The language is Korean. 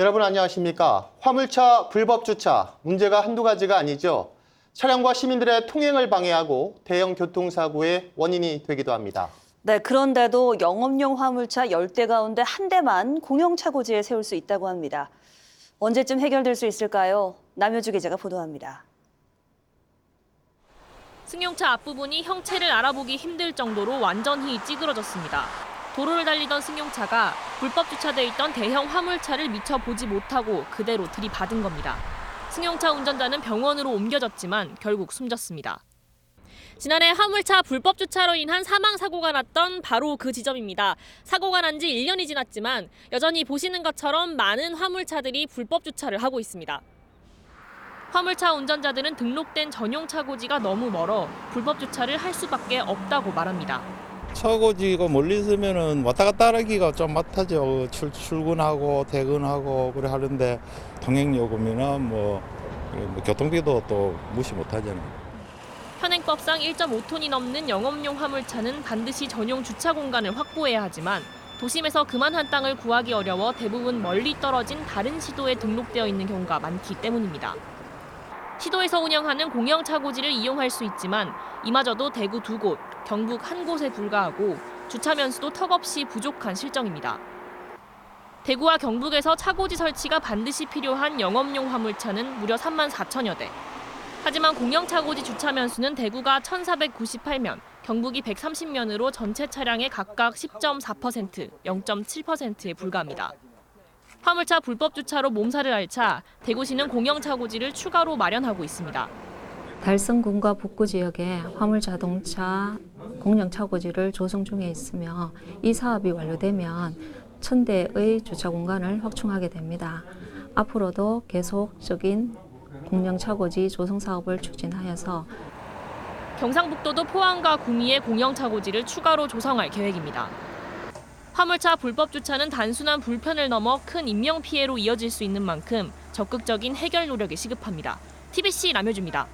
여러분 안녕하십니까? 화물차 불법 주차 문제가 한두 가지가 아니죠. 차량과 시민들의 통행을 방해하고 대형 교통사고의 원인이 되기도 합니다. 네, 그런데도 영업용 화물차 10대 가운데 한 대만 공영차고지에 세울 수 있다고 합니다. 언제쯤 해결될 수 있을까요? 남효주 기자가 보도합니다. 승용차 앞부분이 형체를 알아보기 힘들 정도로 완전히 찌그러졌습니다. 도로를 달리던 승용차가 불법 주차돼 있던 대형 화물차를 미처 보지 못하고 그대로 들이받은 겁니다. 승용차 운전자는 병원으로 옮겨졌지만 결국 숨졌습니다. 지난해 화물차 불법 주차로 인한 사망 사고가 났던 바로 그 지점입니다. 사고가 난 지 1년이 지났지만 여전히 보시는 것처럼 많은 화물차들이 불법 주차를 하고 있습니다. 화물차 운전자들은 등록된 전용 차고지가 너무 멀어 불법 주차를 할 수밖에 없다고 말합니다. 차고지가 멀리 있으면은 왔다 갔다 하기가 좀 막하죠. 출, 출근하고 퇴근하고 그래 하는데 통행 요금이나 뭐, 뭐 교통비도 또 무시 못 하잖아요. 현행법상 1.5톤이 넘는 영업용 화물차는 반드시 전용 주차 공간을 확보해야 하지만 도심에서 그만한 땅을 구하기 어려워 대부분 멀리 떨어진 다른 시도에 등록되어 있는 경우가 많기 때문입니다. 시도에서 운영하는 공영 차고지를 이용할 수 있지만 이마저도 대구 두 곳, 경북 한 곳에 불과하고 주차 면수도 턱없이 부족한 실정입니다. 대구와 경북에서 차고지 설치가 반드시 필요한 영업용 화물차는 무려 3만 4천여 대. 하지만 공영 차고지 주차 면수는 대구가 1,498면, 경북이 130면으로 전체 차량의 각각 10.4%, 0.7%에 불과합니다. 화물차 불법 주차로 몸살을 앓자 대구시는 공영 차고지를 추가로 마련하고 있습니다. 달성군과 북구 지역에 화물 자동차 공영 차고지를 조성 중에 있으며 이 사업이 완료되면 천 대의 주차 공간을 확충하게 됩니다. 앞으로도 계속적인 공영 차고지 조성 사업을 추진하여서 경상북도도 포항과 구미에 공영 차고지를 추가로 조성할 계획입니다. 화물차 불법 주차는 단순한 불편을 넘어 큰 인명 피해로 이어질 수 있는 만큼 적극적인 해결 노력이 시급합니다. TBC 남효주입니다.